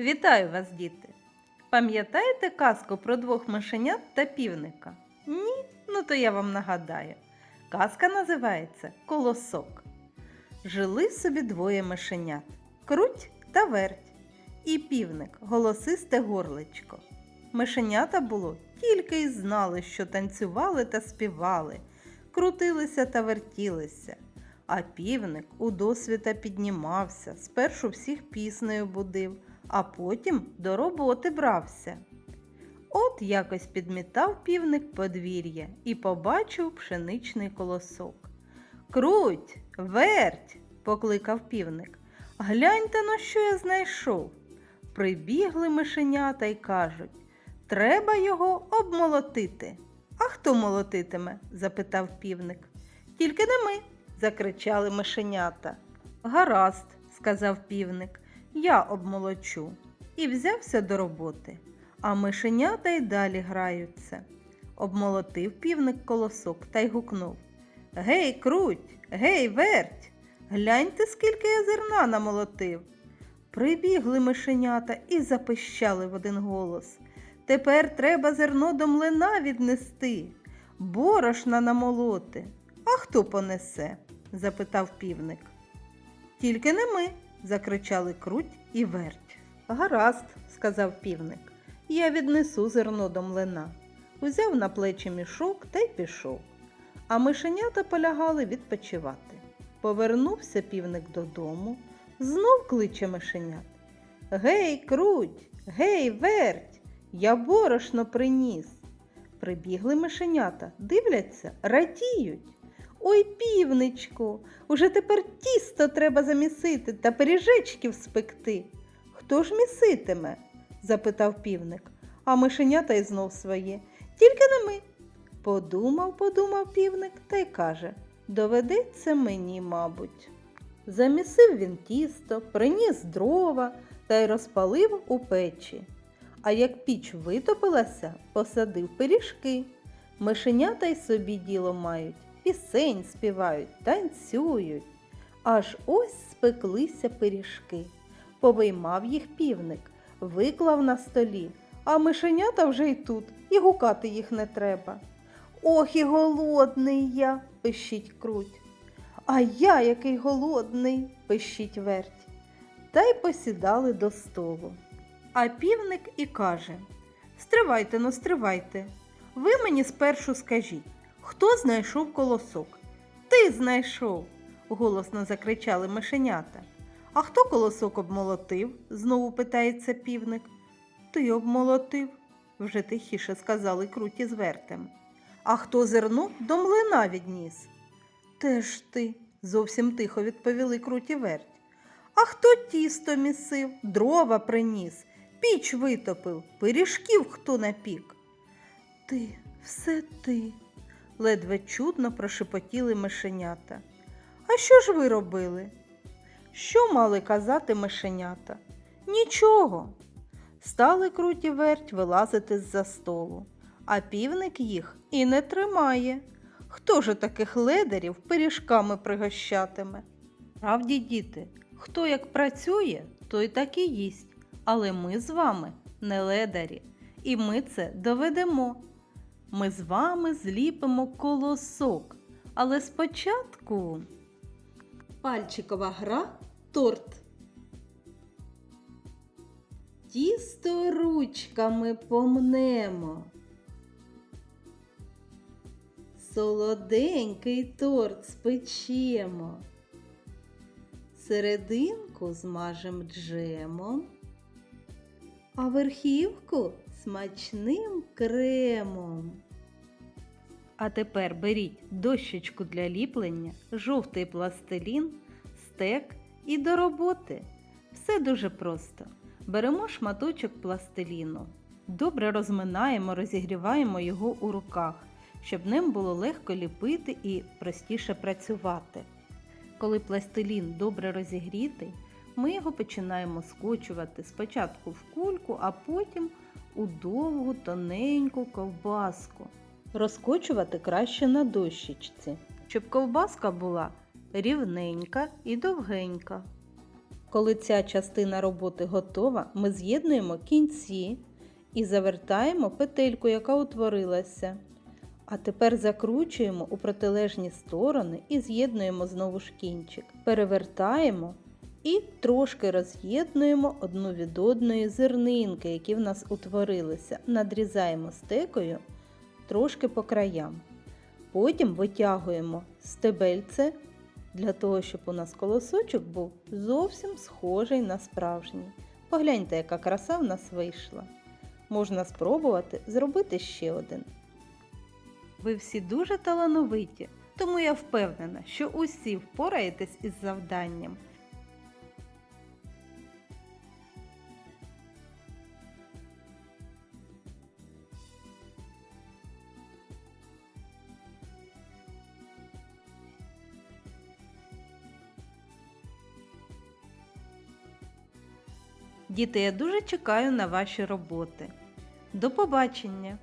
Вітаю вас, діти! Пам'ятаєте казку про двох мишенят та півника? Ні? Ну то я вам нагадаю. Казка називається Колосок. Жили собі двоє мишенят круть та верть. І півник голосисте горличко. Мишенята було тільки й знали, що танцювали та співали, крутилися та вертілися. А півник у досвіта піднімався, спершу всіх піснею будив, а потім до роботи брався. От якось підмітав півник подвір'я і побачив пшеничний колосок. Круть, верть, покликав півник. Гляньте, на що я знайшов. Прибігли мишенята й кажуть треба його обмолотити. А хто молотитиме? запитав півник. Тільки не ми, закричали мишенята. Гаразд, сказав півник, я обмолочу. І взявся до роботи. А мишенята й далі граються. Обмолотив півник колосок та й гукнув Гей, круть, гей, верть, гляньте, скільки я зерна намолотив. Прибігли мишенята і запищали в один голос. Тепер треба зерно до млина віднести, борошна намолоти. А хто понесе? запитав півник. Тільки не ми, закричали круть і верть. Гаразд, сказав півник, я віднесу зерно до млина. Узяв на плечі мішок та й пішов. А мишенята полягали відпочивати. Повернувся півник додому, знов кличе мишенят. Гей, круть, гей, верть, я борошно приніс. Прибігли мишенята, дивляться, радіють. Ой, півничку, уже тепер тісто треба замісити та пиріжечків спекти. Хто ж міситиме? запитав півник, а мишенята й знов своє. Тільки не ми. Подумав, подумав півник та й каже доведеться мені, мабуть. Замісив він тісто, приніс дрова та й розпалив у печі. А як піч витопилася, посадив пиріжки. Мишенята й собі діло мають, пісень співають, танцюють. Аж ось спеклися пиріжки. Повиймав їх півник, виклав на столі, а мишенята вже й тут, і гукати їх не треба. Ох, і голодний я, пищить круть. А я який голодний, пищить верть. Та й посідали до столу. А півник і каже Стривайте, ну стривайте. Ви мені спершу скажіть, хто знайшов колосок? Ти знайшов, голосно закричали мишенята. А хто колосок обмолотив? знову питається півник. Ти обмолотив, вже тихіше сказали круті з вертем. А хто зерно до млина відніс? Теж ти, зовсім тихо відповіли круті верть. А хто тісто місив, дрова приніс, піч витопив, пиріжків хто напік? Ти, все ти, ледве чудно прошепотіли мишенята. А що ж ви робили? Що мали казати мишенята? Нічого. Стали круті верть вилазити з-за столу, а півник їх і не тримає. Хто ж таких ледарів пиріжками пригощатиме? Правді, діти, хто як працює, той так і їсть. Але ми з вами не ледарі, і ми це доведемо. Ми з вами зліпимо колосок. Але спочатку пальчикова гра торт. Тісто ручками помнемо. Солоденький торт спечемо. Серединку змажем джемом, а верхівку смачним кремом. А тепер беріть дощечку для ліплення, жовтий пластилін, стек і до роботи. Все дуже просто. Беремо шматочок пластиліну, добре розминаємо, розігріваємо його у руках, щоб ним було легко ліпити і простіше працювати. Коли пластилін добре розігрітий, ми його починаємо скочувати спочатку в кульку, а потім у довгу тоненьку ковбаску. Розкочувати краще на дощечці, щоб ковбаска була рівненька і довгенька. Коли ця частина роботи готова, ми з'єднуємо кінці і завертаємо петельку, яка утворилася. А тепер закручуємо у протилежні сторони і з'єднуємо знову ж кінчик. Перевертаємо і трошки роз'єднуємо одну від одної зернинки, які в нас утворилися. Надрізаємо стекою трошки по краям. Потім витягуємо стебельце для того, щоб у нас колосочок був зовсім схожий на справжній. Погляньте, яка краса в нас вийшла. Можна спробувати зробити ще один. Ви всі дуже талановиті, тому я впевнена, що усі впораєтесь із завданням. Діти, я дуже чекаю на ваші роботи. До побачення!